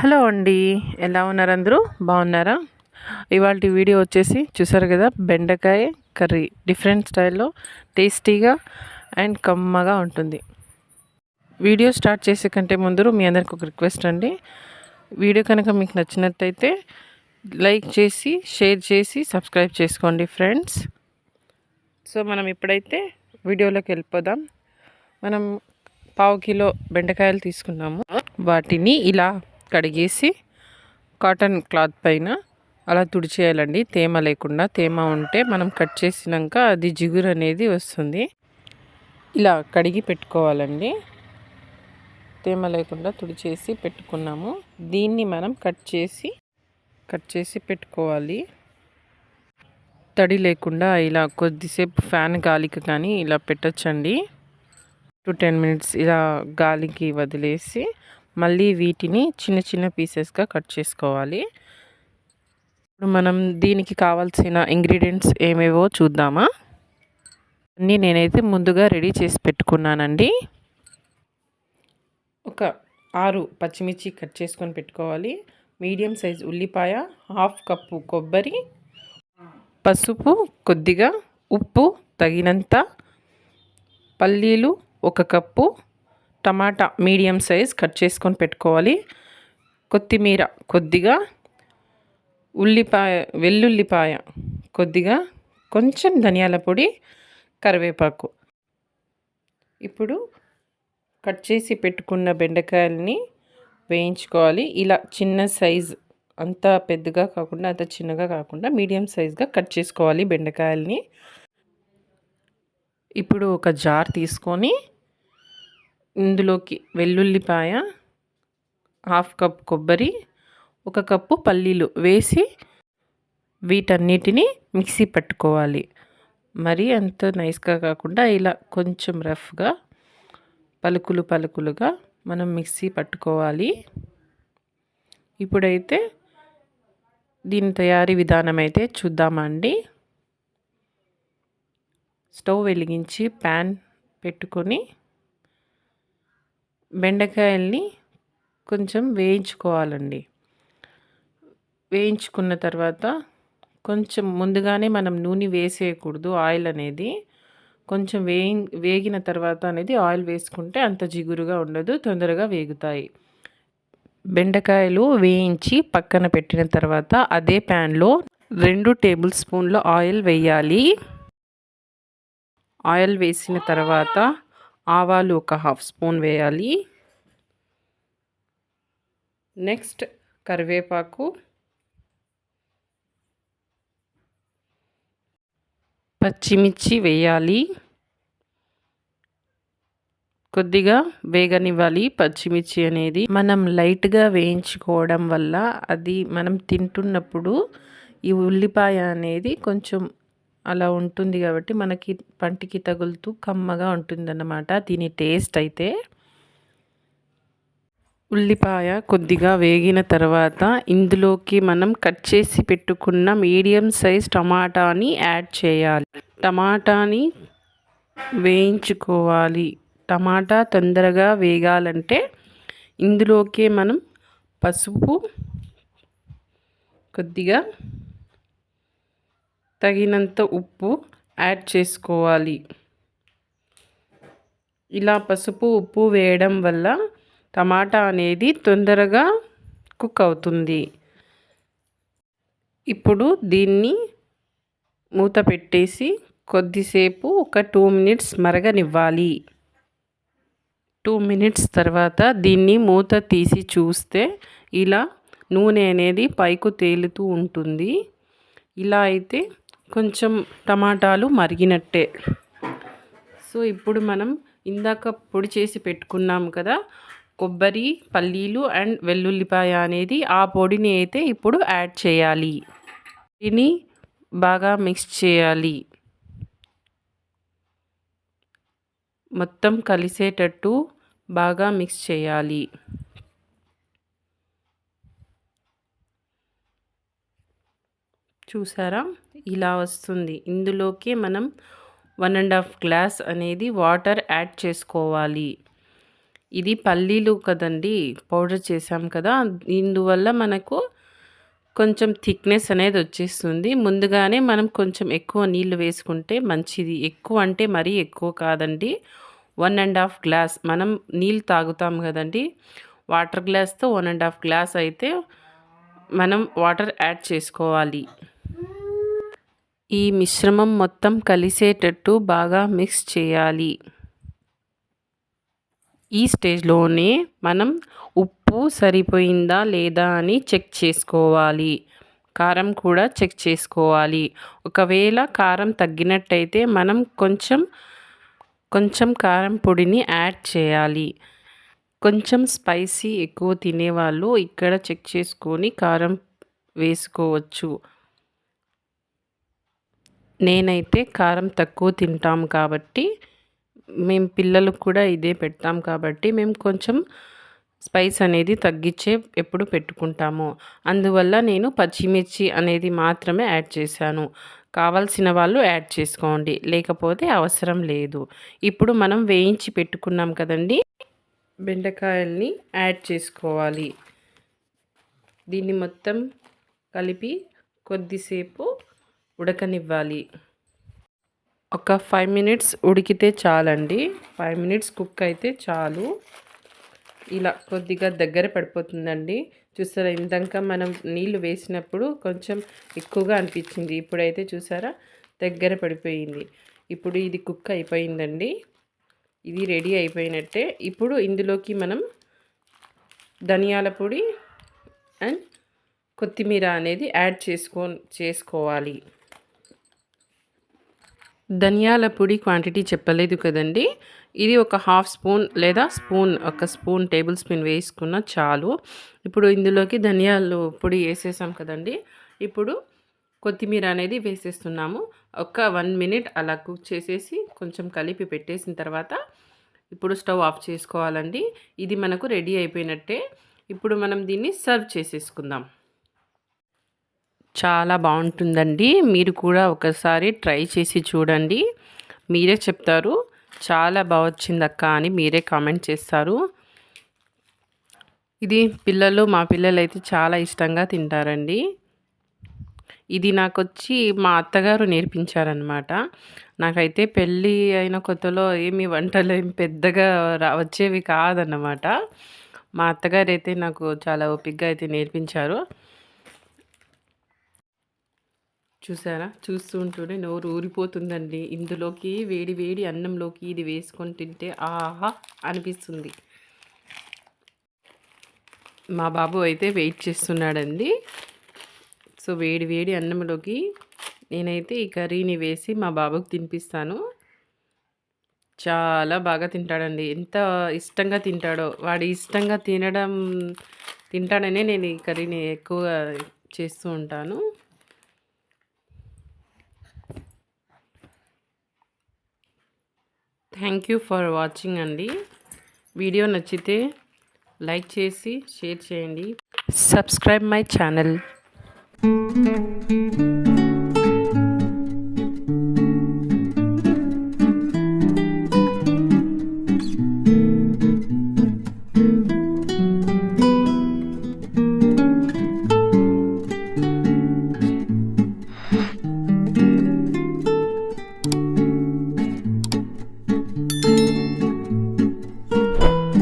Hello అండి ఎలా ఉన్నారు అందరూ? బాగున్నారా? ఇవాళ వీడియో వచ్చేసి చూసారు కదా బెండకాయ కర్రీ. డిఫరెంట్ స్టైల్లో టేస్టీగా అండ్ కమ్మగా ఉంటుంది. వీడియో స్టార్ట్ చేసే కంటే ముందు మీ అందరికి ఒక రిక్వెస్ట్ అండి. వీడియో కనుక మీకు నచ్చినట్టయితే లైక్ చేసి షేర్ చేసి సబ్స్క్రైబ్ చేసుకోండి ఫ్రెండ్స్. సో మనం ఇప్పుడైతే వీడియోలోకి వెళ్ళిపోదాం. మనం పావు కిలో బెండకాయలు తీసుకున్నాము. వాటిని ఇలా కడిగేసి కాటన్ క్లాత్ పైన అలా తుడిచేయాలండి. తేమ లేకుండా తేమ ఉంటే మనం కట్ చేసినాక అది జిగురు అనేది వస్తుంది. ఇలా కడిగి పెట్టుకోవాలండి. తేమ లేకుండా తుడిచేసి పెట్టుకున్నాము. దీన్ని మనం కట్ చేసి కట్ చేసి పెట్టుకోవాలి. తడి లేకుండా ఇలా కొద్దిసేపు ఫ్యాన్ గాలికి కానీ ఇలా పెట్టచ్చండి. టు టెన్ మినిట్స్ ఇలా గాలికి వదిలేసి మళ్ళీ వీటిని చిన్న చిన్న పీసెస్గా కట్ చేసుకోవాలి. ఇప్పుడు మనం దీనికి కావాల్సిన ఇంగ్రీడియంట్స్ ఏమేవో చూద్దామా? అన్నీ నేనైతే ముందుగా రెడీ చేసి పెట్టుకున్నానండి. ఒక ఆరు పచ్చిమిర్చి కట్ చేసుకొని పెట్టుకోవాలి. మీడియం సైజ్ ఉల్లిపాయ హాఫ్ కప్పు కొబ్బరి పసుపు కొద్దిగా ఉప్పు తగినంత పల్లీలు ఒక కప్పు టమాటా మీడియం సైజ్ కట్ చేసుకొని పెట్టుకోవాలి. కొత్తిమీర కొద్దిగా ఉల్లిపాయ వెల్లుల్లిపాయ కొద్దిగా కొంచెం ధనియాల పొడి కరివేపాకు. ఇప్పుడు కట్ చేసి పెట్టుకున్న బెండకాయల్ని వేయించుకోవాలి. ఇలా చిన్న సైజ్ అంత పెద్దగా కాకుండా అంత చిన్నగా కాకుండా మీడియం సైజ్గా కట్ చేసుకోవాలి బెండకాయల్ని. ఇప్పుడు ఒక జార్ తీసుకొని ఇందులోకి వెల్లుల్లిపాయ హాఫ్ కప్ కొబ్బరి ఒక కప్పు పల్లీలు వేసి వీటన్నిటిని మిక్సీ పట్టుకోవాలి. మరీ అంత నైస్గా కాకుండా ఇలా కొంచెం రఫ్గా పలుకులు పలుకులుగా మనం మిక్సీ పట్టుకోవాలి. ఇప్పుడైతే దీని తయారీ విధానం అయితే చూద్దామండి. స్టవ్ వెలిగించి ప్యాన్ పెట్టుకొని బెండకాయల్ని కొంచెం వేయించుకోవాలండి. వేయించుకున్న తర్వాత కొంచెం ముందుగానే మనం నూనె వేసేయకూడదు ఆయిల్ అనేది. కొంచెం వేయి వేగిన తర్వాత అనేది ఆయిల్ వేసుకుంటే అంత జిగురుగా ఉండదు తొందరగా వేగుతాయి. బెండకాయలు వేయించి పక్కన పెట్టిన తర్వాత అదే ప్యాన్లో రెండు టేబుల్ స్పూన్ల ఆయిల్ వేయాలి. ఆయిల్ వేసిన తర్వాత ఆవాలు ఒక హాఫ్ స్పూన్ వేయాలి. నెక్స్ట్ కరివేపాకు. పచ్చిమిర్చి వేయాలి. కొద్దిగా వేగనివ్వాలి పచ్చిమిర్చి అనేది. మనం లైట్గా వేయించుకోవడం వల్ల అది మనం తింటున్నప్పుడు ఈ ఉల్లిపాయ అనేది కొంచెం అలా ఉంటుంది కాబట్టి మనకి పంటికి తగులుతూ కమ్మగా ఉంటుందన్నమాట. దీని టేస్ట్ అయితే ఉల్లిపాయ కొద్దిగా వేగిన తర్వాత ఇందులోకి మనం కట్ చేసి పెట్టుకున్న మీడియం సైజ్ టమాటాని యాడ్ చేయాలి. టమాటాని వేయించుకోవాలి. టమాటా తొందరగా వేగాలంటే ఇందులోకే మనం పసుపు కొద్దిగా తగినంత ఉప్పు యాడ్ చేసుకోవాలి. ఇలా పసుపు ఉప్పు వేయడం వల్ల టమాటా అనేది తొందరగా కుక్ అవుతుంది. ఇప్పుడు దీన్ని మూత పెట్టేసి కొద్దిసేపు ఒక టూ మినిట్స్ మరగనివ్వాలి. టూ మినిట్స్ తర్వాత దీన్ని మూత తీసి చూస్తే ఇలా నూనె అనేది పైకు తేలుతూ ఉంటుంది. ఇలా అయితే కొంచెం టమాటాలు మరిగినట్టే. సో ఇప్పుడు మనం ఇందాక పొడి చేసి పెట్టుకున్నాం కదా కొబ్బరి పల్లీలు అండ్ వెల్లుల్లిపాయ అనేది ఆ పొడిని అయితే ఇప్పుడు యాడ్ చేయాలి. దీన్ని బాగా మిక్స్ చేయాలి. మొత్తం కలిసేటట్టు బాగా మిక్స్ చేయాలి. చూసారా? ఇలా వస్తుంది. ఇందులోకి మనం వన్ అండ్ హాఫ్ గ్లాస్ అనేది వాటర్ యాడ్ చేసుకోవాలి. ఇది పల్లీలు కదండి పౌడర్ చేసాం కదా ఇందువల్ల మనకు కొంచెం థిక్నెస్ అనేది వచ్చేస్తుంది. ముందుగానే మనం కొంచెం ఎక్కువ నీళ్ళు వేసుకుంటే మంచిది. ఎక్కువ అంటే మరీ ఎక్కువ కాదండి. One and half glass. మనం నీళ్ళు తాగుతాం కదండి వాటర్ గ్లాస్తో వన్ అండ్ హాఫ్ గ్లాస్ అయితే మనం వాటర్ యాడ్ చేసుకోవాలి. ఈ మిశ్రమం మొత్తం కలిసేటట్టు బాగా మిక్స్ చేయాలి. ఈ స్టేజ్లోనే మనం ఉప్పు సరిపోయిందా లేదా అని చెక్ చేసుకోవాలి. కారం కూడా చెక్ చేసుకోవాలి. ఒకవేళ కారం తగ్గినట్టయితే మనం కొంచెం కొంచెం కారం పొడిని యాడ్ చేయాలి. కొంచెం స్పైసీ ఎక్కువ తినేవాళ్ళు ఇక్కడ చెక్ చేసుకొని కారం వేసుకోవచ్చు. నేనైతే కారం తక్కువ తింటాం కాబట్టి మేము పిల్లలకు కూడా ఇదే పెడతాం కాబట్టి మేము కొంచెం స్పైస్ అనేది తగ్గించే ఎప్పుడు పెట్టుకుంటాము. అందువల్ల నేను పచ్చిమిర్చి అనేది మాత్రమే యాడ్ చేశాను. కావాల్సిన వాళ్ళు యాడ్ చేసుకోండి లేకపోతే అవసరం లేదు. ఇప్పుడు మనం వేయించి పెట్టుకున్నాం కదండి బెండకాయల్ని యాడ్ చేసుకోవాలి. దీన్ని మొత్తం కలిపి కొద్దిసేపు ఉడకనివ్వాలి. ఒక ఫైవ్ మినిట్స్ ఉడికితే చాలండి. ఫైవ్ మినిట్స్ కుక్ అయితే చాలు. ఇలా కొద్దిగా దగ్గర పడిపోతుందండి. చూసారా ఇందాక మనం నీళ్ళు వేసినప్పుడు కొంచెం ఎక్కువగా అనిపించింది. ఇప్పుడైతే చూసారా దగ్గర పడిపోయింది. ఇప్పుడు ఇది కుక్ అయిపోయిందండి. ఇది రెడీ అయిపోయినట్టే. ఇప్పుడు ఇందులోకి మనం ధనియాల పొడి అండ్ కొత్తిమీర అనేది యాడ్ చేసుకో చేసుకోవాలి. ధనియాల పొడి క్వాంటిటీ చెప్పలేదు కదండి. ఇది ఒక హాఫ్ స్పూన్ లేదా స్పూన్ ఒక స్పూన్ టేబుల్ స్పూన్ వేసుకున్న చాలు. ఇప్పుడు ఇందులోకి ధనియాలు పొడి వేసేసాం కదండి. ఇప్పుడు కొత్తిమీర అనేది వేసేస్తున్నాము. ఒక వన్ మినిట్ అలా కుక్ చేసేసి కొంచెం కలిపి పెట్టేసిన తర్వాత ఇప్పుడు స్టవ్ ఆఫ్ చేసుకోవాలండి. ఇది మనకు రెడీ అయిపోయినట్టే. ఇప్పుడు మనం దీన్ని సర్వ్ చేసేసుకుందాం. చాలా బాగుంటుందండి. మీరు కూడా ఒకసారి ట్రై చేసి చూడండి. మీరే చెప్తారు. చాలా బాగా వచ్చింది అక్క అని మీరే కామెంట్ చేస్తారు. ఇది పిల్లలు మా పిల్లలు అయితే చాలా ఇష్టంగా తింటారండి. ఇది నాకు వచ్చి మా అత్తగారు నేర్పించారనమాట నాకైతే పెళ్ళి అయిన కొత్తలో ఏమి వంటలు ఏమి పెద్దగా రా వచ్చేవి కాదన్నమాట. మా అత్తగారు అయితే నాకు చాలా ఓపిక్గా అయితే నేర్పించారు. చూసారా? చూస్తూ ఉంటూనే నోరు ఊరిపోతుందండి. ఇందులోకి వేడి వేడి అన్నంలోకి ఇది వేసుకొని తింటే ఆహా అనిపిస్తుంది. మా బాబు అయితే వెయిట్ చేస్తున్నాడండి. సో వేడి వేడి అన్నంలోకి నేనైతే ఈ కర్రీని వేసి మా బాబుకి తినిపిస్తాను. చాలా బాగా తింటాడండి. ఎంత ఇష్టంగా తింటాడో. వాడు ఇష్టంగా తినడం తింటాడనే నేను ఈ కర్రీని ఎక్కువగా చేస్తూ ఉంటాను. థ్యాంక్ యూ ఫర్ వాచింగ్ అండి. వీడియో నచ్చితే లైక్ చేసి షేర్ చేయండి. Subscribe my channel.